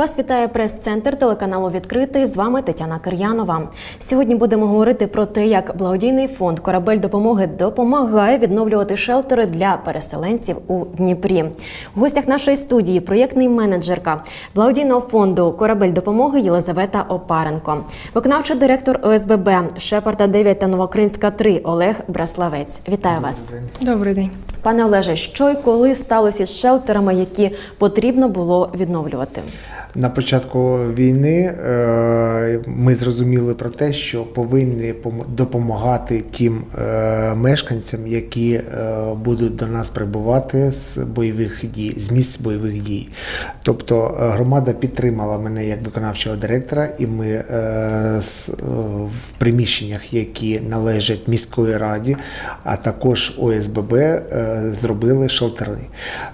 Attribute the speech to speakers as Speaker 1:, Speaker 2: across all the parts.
Speaker 1: Вас вітає прес-центр телеканалу Відкритий. З вами Тетяна Кир'янова. Сьогодні будемо говорити про те, як благодійний фонд Корабель допомоги допомагає відновлювати шелтери для переселенців у Дніпрі. У гостях нашої студії проєктний менеджерка благодійного фонду Корабель допомоги Єлизавета Опаренко, виконавчий директор ОСББ Шепарда 9 та Новокримська 3 Олег Браславець. Вітаю вас.
Speaker 2: Добрий день.
Speaker 1: Пане Олеже, що і коли сталося з шелтерами, які потрібно було відновлювати?
Speaker 3: На початку війни е, ми зрозуміли про те, що повинні допомагати тим е, мешканцям, які е, будуть до нас прибувати з бойових дій, з місць бойових дій. Тобто громада підтримала мене як виконавчого директора, і ми в приміщеннях, які належать міської раді, а також ОСББ, зробили шелтери.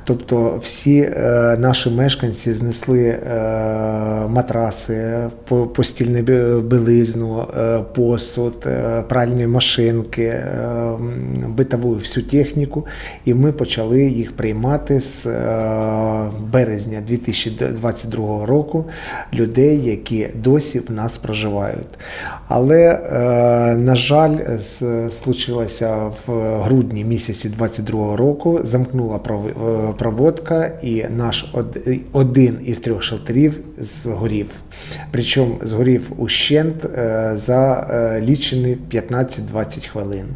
Speaker 3: Тобто всі наші мешканці знесли матраси, по- постільне білизну, е, посуд, е, пральні машинки, е, битову всю техніку, і ми почали їх приймати з е, березня 2022 року людей, які досі в нас проживають. Але, е, на жаль, случилося в грудні місяці 22 року, замкнула е, проводка, і наш один із трьох шелтерів згорів. Причому згорів ущент е, за е, лічені 15-20 хвилин.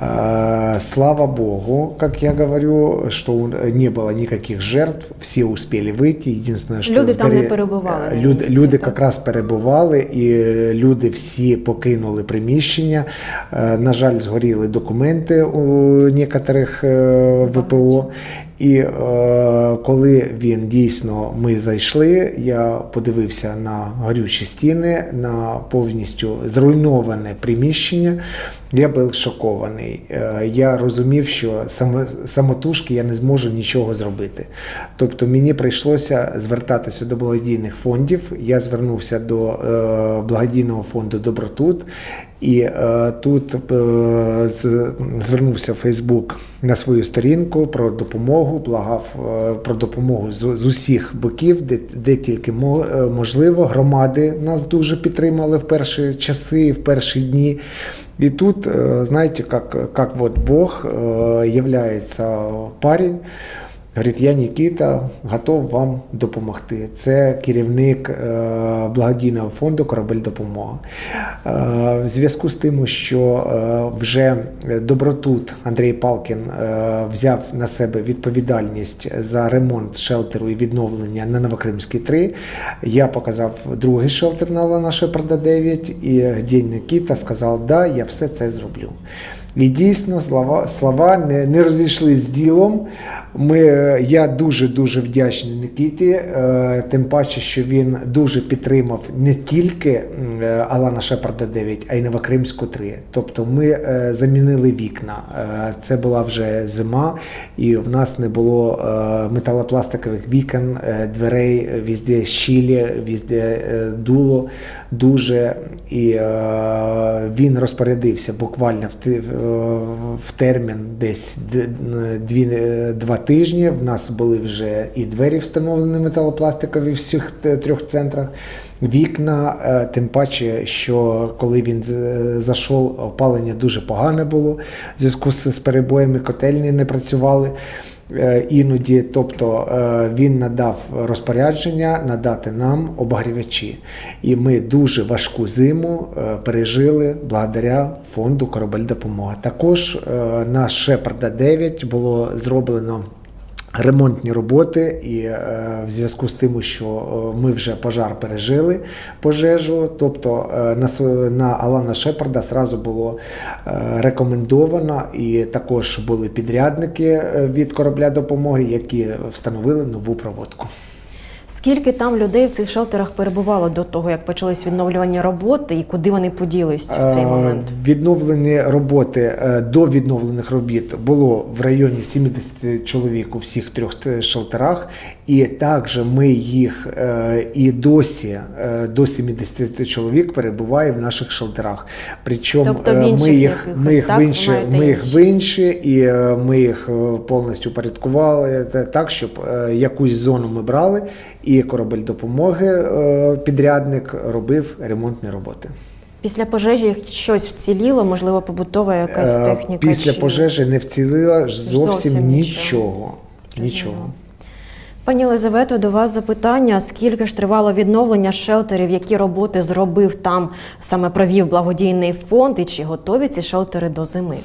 Speaker 3: Е, Слава Богу, как я говорю, что не было никаких жертв, все успели выйти. Единственное, что
Speaker 1: Люди там не перебували на
Speaker 3: Люди, якраз перебували, і люди всі покинули приміщення. На жаль, згоріли документи у некоторих ВПО. І е, коли він дійсно ми зайшли, я подивився на горючі стіни, на повністю зруйноване приміщення. Я був шокований. Е, Я розумів, що само- самотужки я не зможу нічого зробити. Тобто мені прийшлося звертатися до благодійних фондів. Я звернувся до е, благодійного фонду Добротут. І е, тут е, звернувся Фейсбук на свою сторінку про допомогу, благав е, про допомогу з, з усіх боків, де, де тільки е, можливо. Громади нас дуже підтримали в перші часи, в перші дні. И тут, э, знаете, как, как вот Бог э, является парень, говорить, я Нікіта, готов вам допомогти. Це керівник е, благодійного фонду Корабель допомога. Е, В зв'язку з тим, що е, вже добротут Андрій Палкін взяв на себе відповідальність за ремонт шелтеру і відновлення на Новокримській 3, я показав другий шелтер на Лана Шепарда 9, і День Нікіта сказав, да, я все це зроблю. І дійсно слова, слова не, не розійшлися з ділом. Ми, е, я дуже дуже вдячний Нікіті, е, тим паче, що він дуже підтримав не тільки е, Алана Шепарда 9, а й Новокримську 3. Тобто ми замінили вікна. Це була вже зима, і в нас не було металопластикових вікон, дверей, е, везде щілі, везде е, дуло дуже. І він розпорядився буквально в, в- термін десь дві, два тижні. В нас були вже і двері встановлені металопластикові в всіх трьох центрах. Вікна, е, тим паче, що коли він е, зайшов, опалення дуже погане було. В зв'язку з перебоями котельні не працювали. Е, Іноді, тобто е, він надав розпорядження надати нам обогрівачі. І ми дуже важку зиму е, пережили благодаря фонду Корабель допомога. Також на Шепарда 9 було зроблено. Ремонтні роботи, і е, в зв'язку з тим, що е, ми вже пожар пережили пожежу, тобто е, на, на Алана Шепарда зразу було е, рекомендовано, і також були підрядники е, від корабля допомоги, які встановили нову проводку.
Speaker 1: Скільки там людей в цих шелтерах перебувало до того, як почались відновлювання роботи, і куди вони поділись в цей
Speaker 3: Е,
Speaker 1: момент?
Speaker 3: Відновлені роботи е, до відновлених робіт було в районі 70 чоловік у всіх трьох е, шелтерах, і також ми їх і досі до 70 чоловік перебуває в наших шелтерах. Причому
Speaker 1: Тобто
Speaker 3: ми їх, ми їх
Speaker 1: так?
Speaker 3: в інші, ми їх
Speaker 1: інші?
Speaker 3: в інші, і ми їх повністю порядкували так, щоб якусь зону ми брали, і корабель допомоги, е, підрядник, робив ремонтні роботи.
Speaker 1: Після пожежі щось вціліло, можливо, побутова якась
Speaker 3: Е,
Speaker 1: техніка.
Speaker 3: Після
Speaker 1: чи-
Speaker 3: пожежі не вцілила зовсім,
Speaker 1: Зовсім нічого.
Speaker 3: нічого.
Speaker 1: Пані Елизавето, до вас запитання: скільки ж тривало відновлення шелтерів, які роботи зробив там, саме провів благодійний фонд, і чи готові ці шелтери до зими?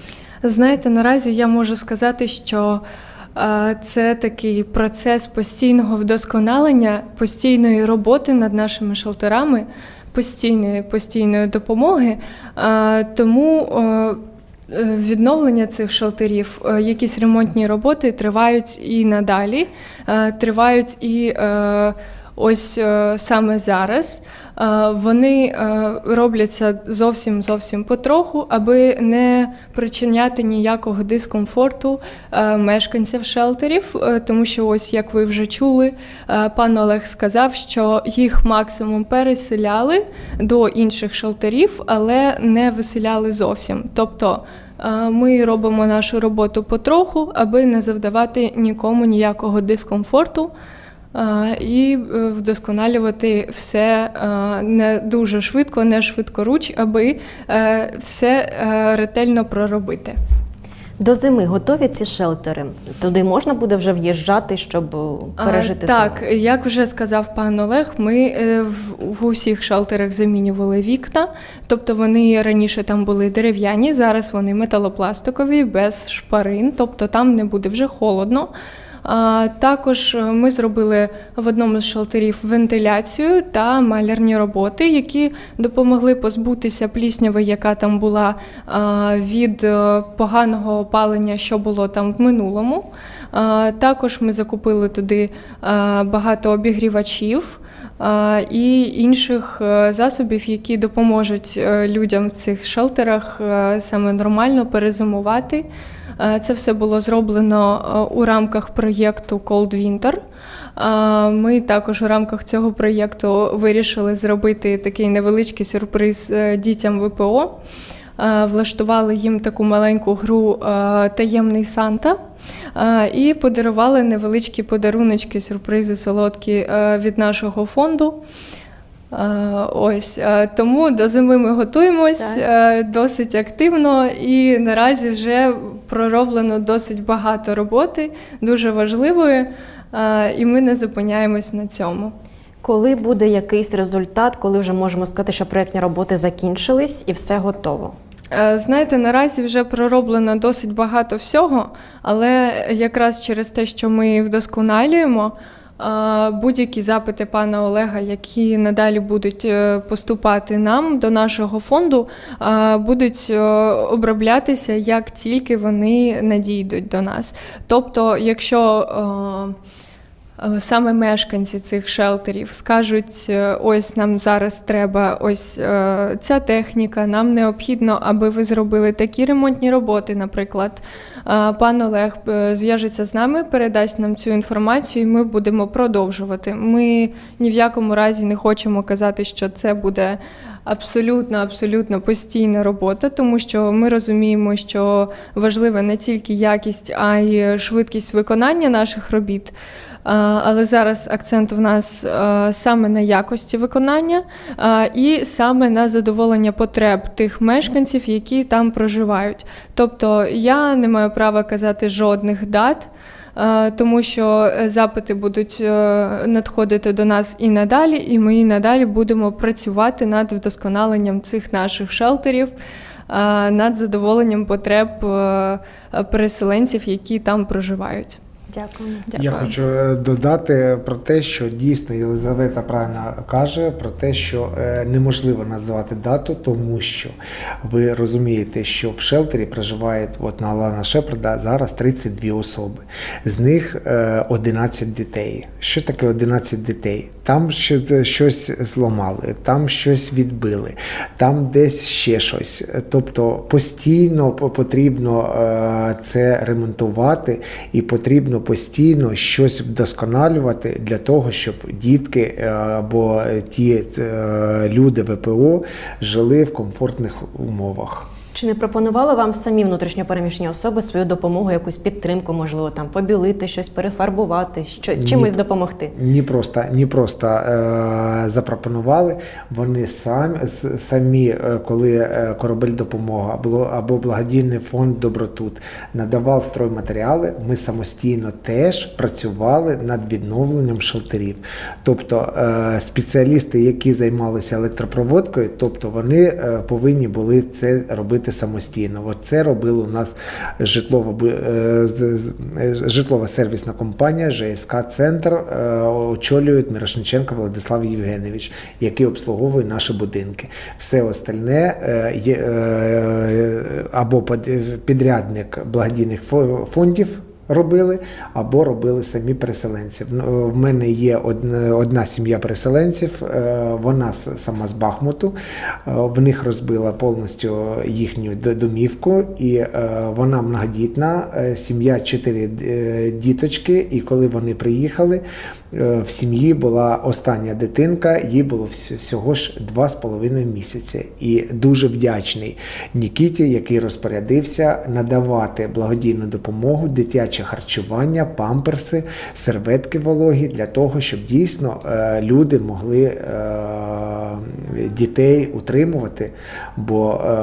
Speaker 2: Знаєте, наразі я можу сказати, що це такий процес постійного вдосконалення, постійної роботи над нашими шелтерами, постійної постійної допомоги. Тому відновлення цих шелтерів, якісь ремонтні роботи тривають і надалі, е, тривають і е, ось саме зараз. Е, Вони е, робляться зовсім зовсім потроху, аби не причиняти ніякого дискомфорту е, мешканців шелтерів, тому що ось як ви вже чули, пан Олег сказав, що їх максимум переселяли до інших шелтерів, але не виселяли зовсім. Тобто ми робимо нашу роботу потроху, аби не завдавати нікому ніякого дискомфорту. І е, вдосконалювати все е, не дуже швидко, не швидкоруч, аби е, все ретельно проробити.
Speaker 1: До зими готові ці шелтери? Туди можна буде вже в'їжджати, щоб
Speaker 2: А,
Speaker 1: пережити
Speaker 2: Так,
Speaker 1: зиму?
Speaker 2: як вже сказав пан Олег, ми в, в усіх шелтерах замінювали вікна. Тобто вони раніше там були дерев'яні, зараз вони металопластикові, без шпарин, тобто там не буде вже холодно. Також е, ми зробили в одному з шелтерів вентиляцію та малярні роботи, які допомогли позбутися плісняви, яка там була від е, поганого опалення, що було там в минулому. Також ми закупили туди багато обігрівачів і інших е, засобів, які допоможуть е, людям в цих шелтерах е, саме нормально перезимувати. Е, Це все було зроблено е, у рамках проєкту Cold Winter. Е, Ми також у рамках цього проєкту вирішили зробити такий невеличкий сюрприз дітям ВПО. Влаштували їм таку маленьку гру Таємний Санта і подарували невеличкі подаруночки, сюрпризи солодкі від нашого фонду. Е, Ось е, тому до зими ми готуємось
Speaker 1: Так.
Speaker 2: е, досить активно, і наразі вже пророблено досить багато роботи, дуже важливої, і ми не зупиняємось на цьому.
Speaker 1: Коли буде якийсь результат, коли вже можемо сказати, що проєктні роботи закінчились і все готово?
Speaker 2: Знаєте, наразі вже пророблено досить багато всього, але якраз через те, що ми вдосконалюємо. Будь-які запити пана Олега, які надалі будуть е, поступати нам до нашого фонду, будуть е, оброблятися як тільки вони надійдуть до нас. Тобто, якщо Е, Саме мешканці цих шелтерів скажуть: е, ось нам зараз треба ось е, ця техніка, нам необхідно, аби ви зробили такі ремонтні роботи. Наприклад, Е, пан Олег е, зв'яжеться з нами, передасть нам цю інформацію, і ми будемо продовжувати. Ми ні в якому разі не хочемо казати, що це буде. Абсолютно, абсолютно постійна робота, тому що ми розуміємо, що важлива не тільки якість, а й швидкість виконання наших робіт. Але зараз акцент в нас саме на якості виконання і саме на задоволення потреб тих мешканців, які там проживають. Тобто я не маю права казати жодних дат. Тому що е, запити будуть е, надходити до нас і надалі, і ми і надалі будемо працювати над вдосконаленням цих наших шелтерів, над задоволенням потреб е, переселенців, які там проживають.
Speaker 1: Дякую.
Speaker 2: Дякую.
Speaker 3: Я хочу е, додати про те, що дійсно Єлизавета правильно каже про те, що е, неможливо назвати дату, тому що ви розумієте, що в шелтері проживає от на Алана Шепарда зараз 32 особи, з них е, 11 дітей. Що таке 11 дітей? Там щось зламали, там щось відбили, там десь ще щось. Тобто постійно потрібно е, це ремонтувати і потрібно постійно щось вдосконалювати для того, щоб дітки е, або ті е, люди ВПО жили в комфортних умовах.
Speaker 1: Чи не пропонували вам самі внутрішньопереміщені особи свою допомогу, якусь підтримку, можливо, там побілити, щось перефарбувати, що
Speaker 3: Ні.
Speaker 1: чимось допомогти?
Speaker 3: Ні просто, ні просто е, запропонували. Вони самі, с- самі, е, коли е, корабель допомога або, або благодійний фонд Добротут надавав стройматеріали, ми самостійно теж працювали над відновленням шелтерів. Тобто е, спеціалісти, які займалися електропроводкою, тобто вони е, повинні були це робити самостійно. От це робила у нас житлова, е, е, житлова сервісна компанія ЖСК Центр очолюють Мирошниченко Владислав Євгенович, який обслуговує наші будинки. Все остальне е, є е, або підрядник благодійних фо- фондів. Робили або робили самі переселенці. В- В мене є одна, сім'я переселенців, е, вона сама з Бахмуту. Е, В них розбила повністю їхню домівку, і е, вона многодітна. Сім'я чотири діточки. І коли вони приїхали, в сім'ї була остання дитинка, їй було всього ж два з половиною місяці. І дуже вдячний Нікіті, який розпорядився надавати благодійну допомогу, дитяче харчування, памперси, серветки вологі для того, щоб дійсно е, люди могли е, дітей утримувати. Бо е,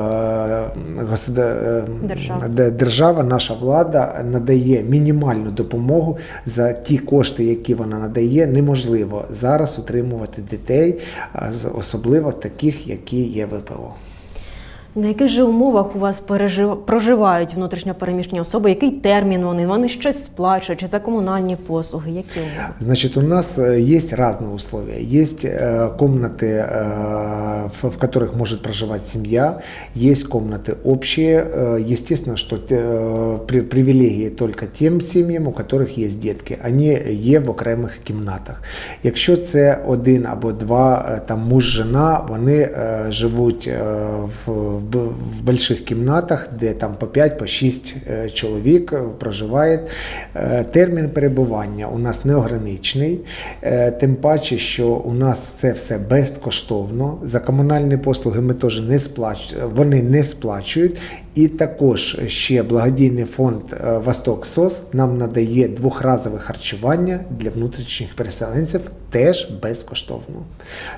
Speaker 3: е,
Speaker 1: Держава.
Speaker 3: держава, наша влада надає мінімальну допомогу за ті кошти, які вона надає. Неможливо зараз утримувати дітей, особливо таких, які є ВПО.
Speaker 1: На яких же умовах у вас пережив... проживають внутрішньопереміщені особи? Який термін вони? Вони щось сплачують чи за комунальні послуги? Які умови?
Speaker 3: Значит, у нас э, есть разные условия. Есть э, комнаты, э, в в которых может проживать семья, есть комнаты общие. Э, Естественно, что э, при- привілегії только тим сім'ям, у которых є дітки. Вони є в окремих кімнатах. Якщо це один або два, е, там муж, жена, вони е, живуть е, в, в, больших кімнатах, де там по 5, по 6 е, чоловік е, проживає. Е, Термін перебування у нас неограничений, е, тим паче, що у нас це все безкоштовно. За комунальні послуги ми теж не сплач... вони не сплачують. І також ще благодійний фонд Восток СОС нам надає двохразове харчування для внутрішніх переселенців теж безкоштовно.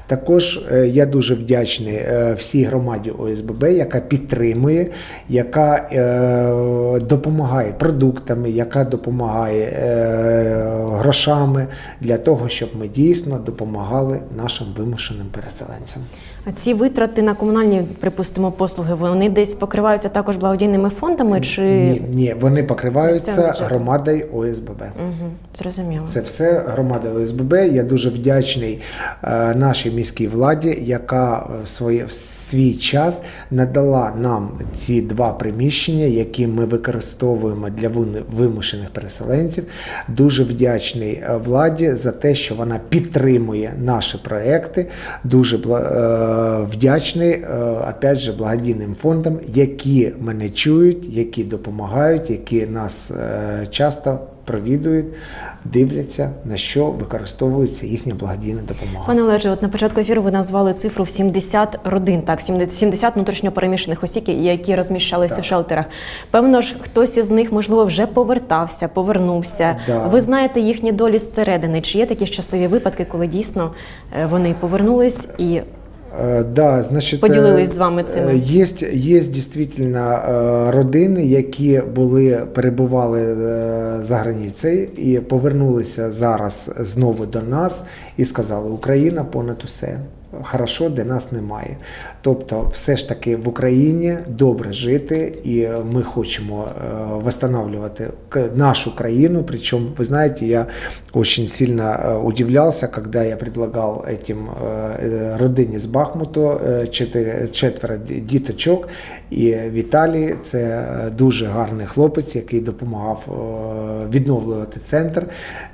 Speaker 3: Також е, я дуже вдячний е, всій громаді ОСББ, яка підтримує, яка е, допомагає продуктами, яка допомагає грошами для того, щоб ми дійсно допомагали нашим вимушеним переселенцям.
Speaker 1: А ці витрати на комунальні, припустимо, послуги, вони десь покриваються також благодійними фондами чи
Speaker 3: Ні, ні, вони покриваються громадою ОСББ.
Speaker 1: Угу, зрозуміло.
Speaker 3: Це все громада ОСББ. Я дуже вдячний е, нашій міській владі, яка в своє в свій час надала нам ці два приміщення, які ми використовуємо для вимушених переселенців. Дуже вдячний е, владі за те, що вона підтримує наші проекти. Дуже е, вдячний е, опять же благодійним фондам, які мене чують, які допомагають, які нас е, часто провідують, дивляться, на що використовується їхня благодійна допомога.
Speaker 1: Пане Олеже, от на початку ефіру ви назвали цифру в 70 родин, так, 70 70 внутрішньопереміщених осіб, які розміщалися у шелтерах. Певно ж, хтось із них, можливо, вже повертався, повернувся.
Speaker 3: Да.
Speaker 1: Ви знаєте їхні долі зсередини. Чи є такі щасливі випадки, коли дійсно е, вони повернулись і
Speaker 3: Е, Да, значить,
Speaker 1: Поділились
Speaker 3: е,
Speaker 1: з вами цими.
Speaker 3: е, Є, є дійсно е, родини, які були перебували е, за границею і повернулися зараз знову до нас і сказали: Україна понад усе. Хорошо, де нас немає. Тобто, все ж таки в Україні добре жити, і ми хочемо е, восстанавливати нашу країну. Причому, ви знаєте, я дуже сильно е, удивлявся, коли я предлагав этим е, родині з Бахмуту четверо діточок. І Віталій це дуже гарний хлопець, який допомагав відновлювати центр.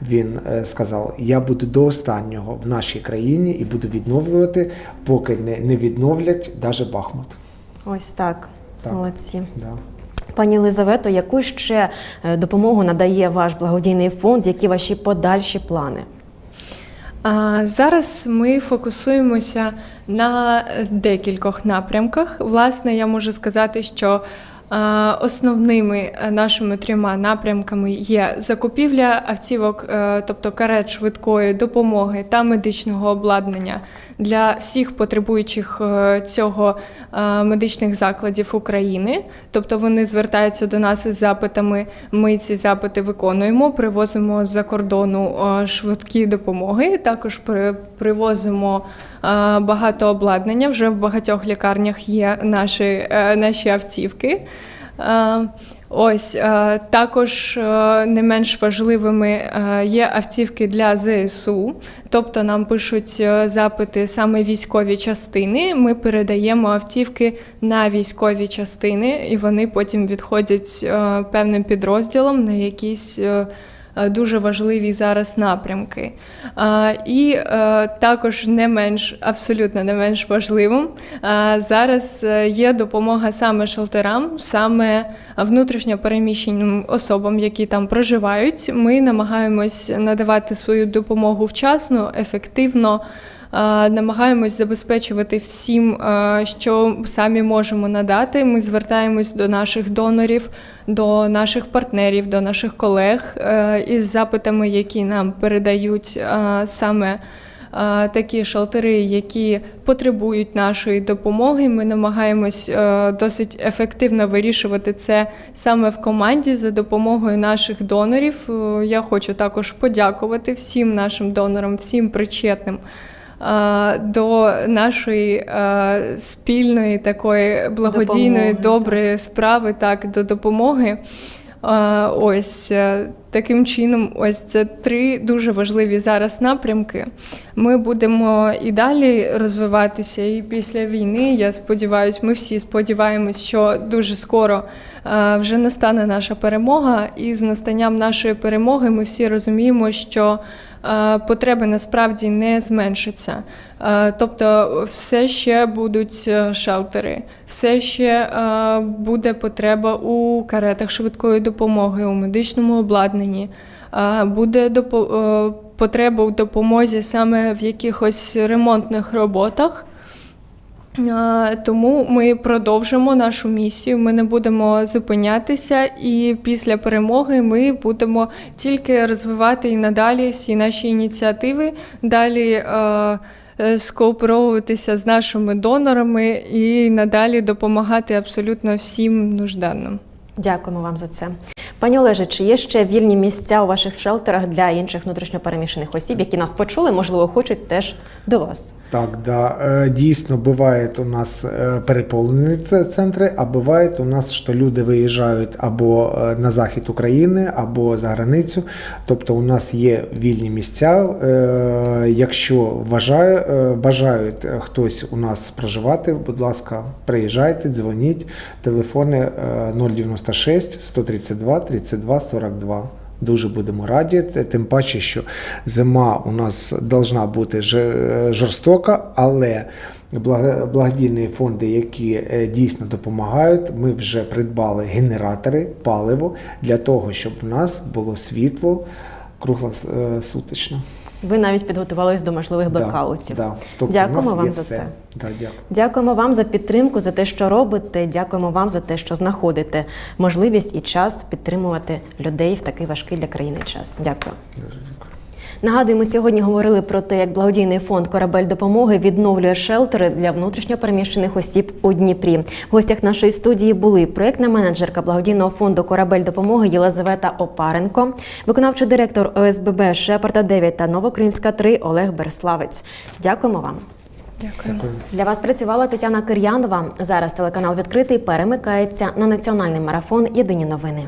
Speaker 3: Він сказав: Я буду до останнього в нашій країні і буду відновлювати, поки не відновлять. 5, навіть Бахмут.
Speaker 1: Ось так.
Speaker 3: так.
Speaker 1: Молодці.
Speaker 3: Да.
Speaker 1: Пані Елизавето, яку ще е, допомогу надає ваш благодійний фонд? Які ваші подальші плани?
Speaker 2: Зараз ми фокусуємося на декількох напрямках. Власне, я можу сказати, що Основними е, нашими трьома напрямками є закупівля автівок, е, тобто карет швидкої допомоги та медичного обладнання для всіх потребуючих е, цього е, медичних закладів України. Тобто вони звертаються до нас із запитами. Ми ці запити виконуємо, привозимо з-за кордону е, швидкі допомоги. Також при- привозимо е, багато обладнання. Вже в багатьох лікарнях є наші, е, наші автівки. Е, Ось е, також е, не менш важливими є автівки для ЗСУ, тобто нам пишуть запити саме військові частини. Ми передаємо автівки на військові частини, і вони потім відходять певним підрозділом на якісь. Е, Дуже важливі зараз напрямки. І е, також не менш абсолютно не менш важливим е, зараз є допомога саме шелтерам, саме внутрішньо переміщеним особам, які там проживають. Ми намагаємось надавати свою допомогу вчасно, ефективно. Намагаємось забезпечувати всім, що самі можемо надати. Ми звертаємось до наших донорів, до наших партнерів, до наших колег е, із запитами, які нам передають саме такі шалтери, які потребують нашої допомоги. Ми намагаємось е, досить ефективно вирішувати це саме в команді за допомогою наших донорів. Е, Я хочу також подякувати всім нашим донорам, всім причетним. До нашої спільної такої благодійної
Speaker 1: Допомоги,
Speaker 2: доброї справи, так до допомоги. Ось е, таким чином, ось це три дуже важливі зараз напрямки. Ми будемо і далі розвиватися, і після війни. Я сподіваюся, ми всі сподіваємось, що дуже скоро е, вже настане наша перемога. І з настанням нашої перемоги ми всі розуміємо, що е, потреби насправді не зменшаться. Е, Тобто, все ще будуть шелтери, все ще буде потреба у каретах швидкої допомоги, у медичному обладнанні. Буде е, потреба у допомозі саме в якихось ремонтних роботах. Тому ми продовжимо нашу місію. Ми не будемо зупинятися, і після перемоги ми будемо тільки розвивати і надалі всі наші ініціативи, далі е, скооперовуватися з нашими донорами і надалі допомагати абсолютно всім нужданим.
Speaker 1: Дякуємо вам за це. Пані Олеже, чи є ще вільні місця у ваших шелтерах для інших внутрішньопереміщених осіб, які нас почули, можливо, хочуть теж до вас?
Speaker 3: Так, да. Е, дійсно бувають у нас е, переповнені центри, а буває у нас, що люди виїжджають або е, на захід України, або за границю. Тобто, у нас є вільні місця. Якщо вважає, бажають хтось у нас проживати, будь ласка, приїжджайте, дзвоніть, телефони 093 306 132 32 42. Дуже будемо раді, тим паче, що зима у нас должна бути е, жорстока, але благодійні фонди, які е, дійсно допомагають, ми вже придбали генератори, паливо для того, щоб в нас було світло круглосуточно.
Speaker 1: Ви навіть підготувались до можливих блекаутів.
Speaker 3: Да, да. Тобто
Speaker 1: Дякуємо вам за
Speaker 3: все.
Speaker 1: це.
Speaker 3: Да, дякую.
Speaker 1: Дякуємо вам за підтримку, за те, що робите. Дякуємо вам за те, що знаходите можливість і час підтримувати людей в такий важкий для країни час. Дякую. Ми сьогодні говорили про те, як благодійний фонд Корабель допомоги відновлює шелтери для внутрішньопереміщених осіб у Дніпрі. В гостях нашої студії були проєктна менеджерка благодійного фонду Корабель допомоги Єлизавета Опаренко, виконавчий директор ОСББ Шепарда 9 та Новокримська 3 Олег Берславець. Дякуємо вам.
Speaker 2: Дякую.
Speaker 3: Дякую.
Speaker 1: Для вас працювала Тетяна Кир'янова. Зараз телеканал відкритий перемикається на національний марафон Єдині новини.